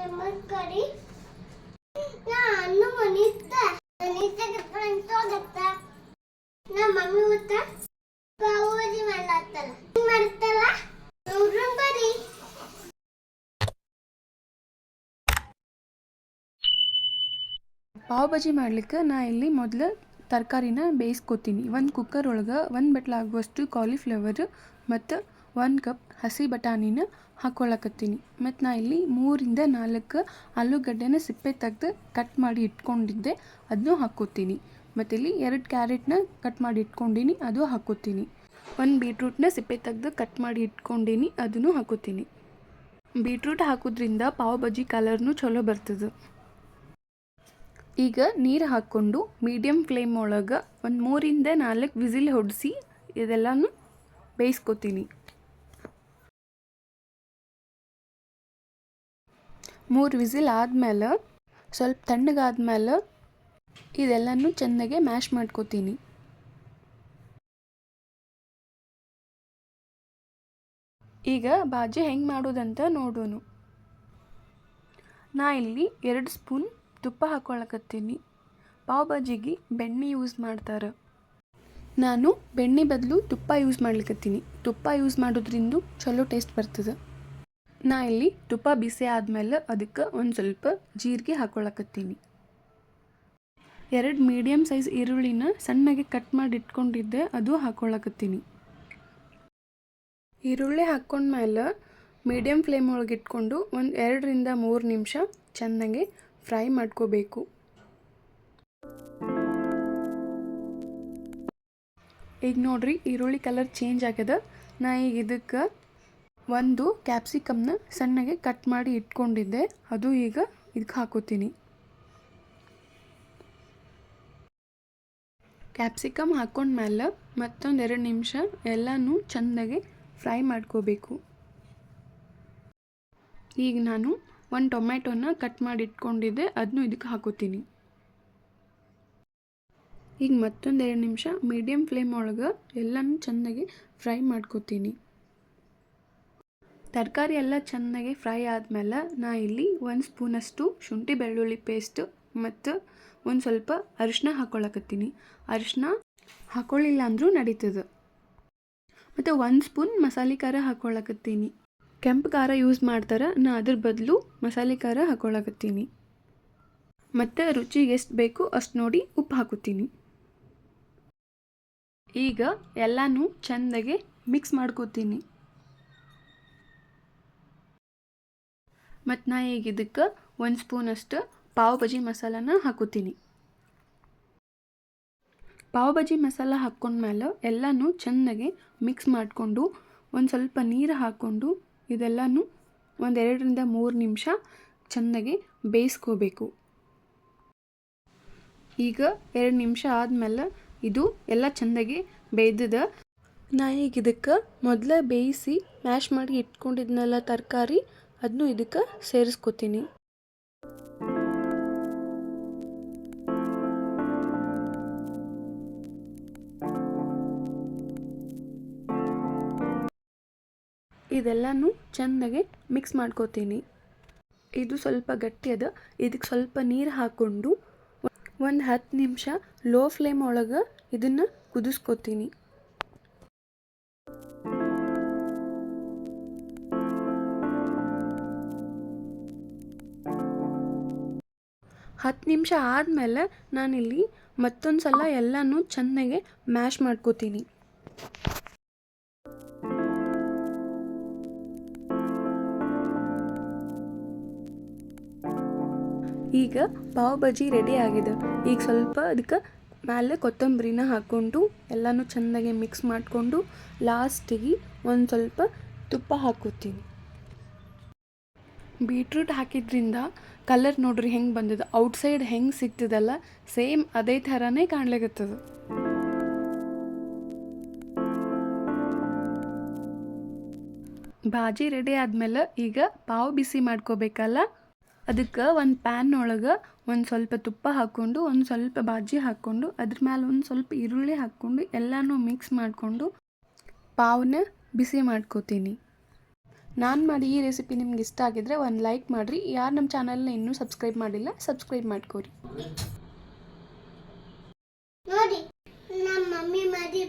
ನಮಸ್ಕಾರಿ ನಾನು ಮನಿಸ್ತ ಮನಿಸ್ತ ಫ್ರೆಂಡ್ಸ್ ಹೋಗತ್ತ. ನಮ್ಮ ಮಮ್ಮಿ ಊಟ ಪಾವಜಿ ಮಾಡ್ಲಾತ್ತಲ್ಲ. ಮಾಡ್ತಲ್ಲ? ನೋಡ್ರನ್ ಬರಿ ಪಾವ್ ಬಜಿ ಮಾಡ್ಲಿಕ್ಕೆ ನಾ ಇಲ್ಲಿ ಮೊದಲು ತರಕಾರಿನ ಬೇಯಿಸ್ಕೊತೀನಿ. ಒಂದು ಕುಕ್ಕರ್ ಒಳಗೆ ಒಂದು ಬಟ್ಲಾಗುವಷ್ಟು ಕಾಲಿಫ್ಲವರ್ ಮತ್ತು ಒಂದು ಕಪ್ ಹಸಿ ಬಟಾಣಿನ ಹಾಕ್ಕೊಳ್ಳಕತ್ತೀನಿ ಮತ್ತು ನಾ ಇಲ್ಲಿ ಮೂರಿಂದ ನಾಲ್ಕು ಆಲೂಗಡ್ಡೆನ ಸಿಪ್ಪೆ ತೆಗೆದು ಕಟ್ ಮಾಡಿ ಇಟ್ಕೊಂಡಿದ್ದೆ ಅದನ್ನು ಹಾಕ್ಕೋತೀನಿ ಮತ್ತು ಇಲ್ಲಿ ಎರಡು ಕ್ಯಾರೆಟ್ನ ಕಟ್ ಮಾಡಿ ಇಟ್ಕೊಂಡಿನಿ, ಅದು ಹಾಕ್ಕೋತೀನಿ ಒಂದು ಬೀಟ್ರೂಟ್ನ ಸಿಪ್ಪೆ ತೆಗೆದು ಕಟ್ ಮಾಡಿ ಇಟ್ಕೊಂಡಿನಿ ಅದನ್ನು ಹಾಕೋತೀನಿ. ಬೀಟ್ರೂಟ್ ಹಾಕೋದ್ರಿಂದ ಪಾವ್ ಬಜ್ಜಿ ಕಲರ್ನು ಚಲೋ ಬರ್ತದೆ. ಈಗ ನೀರು ಹಾಕ್ಕೊಂಡು ಮೀಡಿಯಮ್ ಫ್ಲೇಮ್ ಒಳಗೆ ಒಂದು ಮೂರಿಂದ ನಾಲ್ಕು ವಿಸಿಲ್ ಹೊಡೆಸಿ ಇದೆಲ್ಲನೂ ಬೇಯಿಸ್ಕೊತೀನಿ. ಮೂರು ವಿಸಿಲ್ ಆದಮೇಲೆ ಸ್ವಲ್ಪ ತಣ್ಣಗಾದ್ಮೇಲೆ ಇದೆಲ್ಲನೂ ಚೆನ್ನಾಗೆ ಮ್ಯಾಶ್ ಮಾಡ್ಕೋತೀನಿ. ಈಗ ಬಾಜಿ ಹೆಂಗೆ ಮಾಡೋದಂತ ನೋಡೋಣ ನಾ ಇಲ್ಲಿ ಎರಡು ಸ್ಪೂನ್ ತುಪ್ಪ ಹಾಕ್ಕೊಳಕತ್ತೀನಿ ಪಾವ್ ಬಾಜಿಗೆ ಬೆಣ್ಣೆ ಯೂಸ್ ಮಾಡ್ತಾರೆ. ನಾನು ಬೆಣ್ಣೆ ಬದಲು ತುಪ್ಪ ಯೂಸ್ ಮಾಡ್ಲಿಕ್ಕತ್ತೀನಿ ತುಪ್ಪ ಯೂಸ್ ಮಾಡೋದ್ರಿಂದ ಚಲೋ ಟೇಸ್ಟ್ ಬರ್ತದೆ. ನಾ ಇಲ್ಲಿ ತುಪ್ಪ ಬಿಸಿ ಆದಮೇಲೆ ಅದಕ್ಕೆ ಒಂದು ಸ್ವಲ್ಪ ಜೀರಿಗೆ ಹಾಕ್ಕೊಳಕತ್ತೀನಿ ಎರಡು ಮೀಡಿಯಮ್ ಸೈಜ್ ಈರುಳ್ಳಿನ ಸಣ್ಣಗೆ ಕಟ್ ಮಾಡಿ ಇಟ್ಕೊಂಡಿದ್ದೆ, ಅದು ಹಾಕ್ಕೊಳಕತ್ತೀನಿ ಈರುಳ್ಳಿ ಹಾಕ್ಕೊಂಡ್ಮೇಲೆ ಮೀಡಿಯಮ್ ಫ್ಲೇಮ್ ಒಳಗೆ ಇಟ್ಕೊಂಡು ಒಂದು ಎರಡರಿಂದ ಮೂರು ನಿಮಿಷ ಚೆನ್ನಾಗಿ ಫ್ರೈ ಮಾಡ್ಕೋಬೇಕು. ಈಗ ನೋಡ್ರಿ, ಈರುಳ್ಳಿ ಕಲರ್ ಚೇಂಜ್ ಆಗ್ಯದ. ನಾ ಈಗ ಇದಕ್ಕೆ ಒಂದು ಕ್ಯಾಪ್ಸಿಕಮ್ನ ಸಣ್ಣಗೆ ಕಟ್ ಮಾಡಿ ಇಟ್ಕೊಂಡಿದ್ದೆ. ಅದು ಈಗ ಇದಕ್ಕೆ ಹಾಕೋತೀನಿ. ಕ್ಯಾಪ್ಸಿಕಮ್ ಹಾಕೊಂಡ್ಮೇಲೆ ಮತ್ತೊಂದು ಎರಡು ನಿಮಿಷ ಎಲ್ಲನೂ ಚೆನ್ನಾಗಿ ಫ್ರೈ ಮಾಡ್ಕೋಬೇಕು. ಈಗ ನಾನು ಒಂದು ಟೊಮ್ಯಾಟೊನ ಕಟ್ ಮಾಡಿ ಇಟ್ಕೊಂಡಿದ್ದೆ. ಅದನ್ನು ಇದಕ್ಕೆ ಹಾಕೋತೀನಿ. ಈಗ ಮತ್ತೊಂದು ಎರಡು ನಿಮಿಷ ಮೀಡಿಯಮ್ ಫ್ಲೇಮ್ ಒಳಗೆ ಎಲ್ಲನೂ ಚೆನ್ನಾಗಿ ಫ್ರೈ ಮಾಡ್ಕೋತೀನಿ. ತರಕಾರಿ ಎಲ್ಲ ಚೆನ್ನಾಗಿ ಫ್ರೈ ಆದಮೇಲೆ ನಾ ಇಲ್ಲಿ ಒಂದು ಸ್ಪೂನಷ್ಟು ಶುಂಠಿ ಬೆಳ್ಳುಳ್ಳಿ ಪೇಸ್ಟ್ ಮತ್ತು ಒಂದು ಸ್ವಲ್ಪ ಅರಿಶಿನ ಹಾಕ್ಕೊಳಕತ್ತೀನಿ ಅರಿಶಿನ ಹಾಕೊಳ್ಳಿಲ್ಲ ಅಂದರೂ ನಡೀತದೆ. ಮತ್ತು ಒಂದು ಸ್ಪೂನ್ ಮಸಾಲೆ ಖಾರ ಹಾಕ್ಕೊಳಕತ್ತೀನಿ ಕೆಂಪು ಖಾರ ಯೂಸ್ ಮಾಡ್ತಾರೆ, ನಾ ಅದ್ರ ಬದಲು ಮಸಾಲೆ ಖಾರ ಹಾಕ್ಕೊಳಕತ್ತೀನಿ ಮತ್ತು ರುಚಿಗೆ ಎಷ್ಟು ಬೇಕು ಅಷ್ಟು ನೋಡಿ ಉಪ್ಪು ಹಾಕುತ್ತೀನಿ. ಈಗ ಎಲ್ಲನೂ ಚೆಂದಾಗೆ ಮಿಕ್ಸ್ ಮಾಡ್ಕೋತೀನಿ. ಮತ್ತು ನಾ ಈಗ ಇದಕ್ಕೆ ಒಂದು ಸ್ಪೂನಷ್ಟು ಪಾವ್ ಬಜಿ ಮಸಾಲಾನ ಹಾಕೋತೀನಿ. ಪಾವ್ ಬಜಿ ಮಸಾಲ ಹಾಕ್ಕೊಂಡ್ಮೇಲೆ ಎಲ್ಲನೂ ಚೆನ್ನಾಗಿ ಮಿಕ್ಸ್ ಮಾಡಿಕೊಂಡು ಒಂದು ಸ್ವಲ್ಪ ನೀರು ಹಾಕ್ಕೊಂಡು ಇದೆಲ್ಲನೂ ಒಂದೆರಡರಿಂದ ಮೂರು ನಿಮಿಷ ಚೆನ್ನಾಗಿ ಬೇಯಿಸ್ಕೋಬೇಕು. ಈಗ ಎರಡು ನಿಮಿಷ ಆದಮೇಲೆ ಇದು ಎಲ್ಲ ಚೆಂದಾಗಿ ಬೇಯ್ದದ. ನಾ ಈಗ ಇದಕ್ಕೆ ಮೊದಲೇ ಬೇಯಿಸಿ ಮ್ಯಾಶ್ ಮಾಡಿ ಇಟ್ಕೊಂಡಿದ್ನೆಲ್ಲ ತರಕಾರಿ ಅದನ್ನು ಇದಕ್ಕೆ ಸೇರಿಸ್ಕೊತೀನಿ. ಇದೆಲ್ಲನೂ ಚೆನ್ನಾಗಿ ಮಿಕ್ಸ್ ಮಾಡ್ಕೋತೀನಿ. ಇದು ಸ್ವಲ್ಪ ಗಟ್ಟಿ ಅದ. ಇದಕ್ಕೆ ಸ್ವಲ್ಪ ನೀರು ಹಾಕ್ಕೊಂಡು ಒಂದು ಹತ್ತು ನಿಮಿಷ ಲೋ ಫ್ಲೇಮ್ ಒಳಗೆ ಇದನ್ನು ಕುದಿಸ್ಕೊತೀನಿ. ಹತ್ತು ನಿಮಿಷ ಆದಮೇಲೆ ನಾನಿಲ್ಲಿ ಮತ್ತೊಂದು ಸಲ ಎಲ್ಲನೂ ಚೆನ್ನಾಗೆ ಮ್ಯಾಶ್ ಮಾಡ್ಕೋತೀನಿ. ಈಗ ಪಾವ್ ಬಜ್ಜಿ ರೆಡಿ ಆಗಿದೆ. ಈಗ ಸ್ವಲ್ಪ ಅದಕ್ಕೆ ಮೇಲೆ ಕೊತ್ತಂಬರಿನ ಹಾಕ್ಕೊಂಡು ಎಲ್ಲನೂ ಚೆನ್ನಾಗಿ ಮಿಕ್ಸ್ ಮಾಡಿಕೊಂಡು ಲಾಸ್ಟಿಗೆ ಒಂದು ಸ್ವಲ್ಪ ತುಪ್ಪ ಹಾಕೋತೀನಿ ಬೀಟ್ರೂಟ್ ಹಾಕಿದ್ರಿಂದ ಕಲರ್ ನೋಡ್ರಿ ಹೆಂಗೆ ಬಂದದ. ಔಟ್ಸೈಡ್ ಹೆಂಗೆ ಸಿಗ್ತದಲ್ಲ ಸೇಮ್ ಅದೇ ಥರನೇ ಕಾಣ್ಲಿಕತ್ತದ. ಬಾಜಿ ರೆಡಿ ಆದಮೇಲೆ ಈಗ ಪಾವ್ ಬಿಸಿ ಮಾಡ್ಕೋಬೇಕಲ್ಲ? ಅದಕ್ಕೆ ಒಂದು ಪ್ಯಾನ್ ಒಳಗೆ ಒಂದು ಸ್ವಲ್ಪ ತುಪ್ಪ ಹಾಕ್ಕೊಂಡು, ಒಂದು ಸ್ವಲ್ಪ ಬಾಜಿ ಹಾಕ್ಕೊಂಡು, ಅದ್ರ ಮೇಲೆ ಒಂದು ಸ್ವಲ್ಪ ಈರುಳ್ಳಿ ಹಾಕ್ಕೊಂಡು, ಎಲ್ಲನೂ ಮಿಕ್ಸ್ ಮಾಡಿಕೊಂಡು ಪಾವ್ನ ಬಿಸಿ ಮಾಡ್ಕೋತೀನಿ. ನಾನು ಮಾಡಿ ಈ ರೆಸಿಪಿ ನಿಮ್ಗೆ ಇಷ್ಟ ಆಗಿದ್ರೆ ಒಂದು ಲೈಕ್ ಮಾಡಿರಿ. ಯಾರು ನಮ್ಮ ಚಾನಲ್ನ ಇನ್ನೂ ಸಬ್ಸ್ಕ್ರೈಬ್ ಮಾಡಿಲ್ಲ ಸಬ್ಸ್ಕ್ರೈಬ್ ಮಾಡ್ಕೋರಿ. ನೋಡಿ, ನಮ್ಮ ಮಮ್ಮಿ ಮಾಡಿ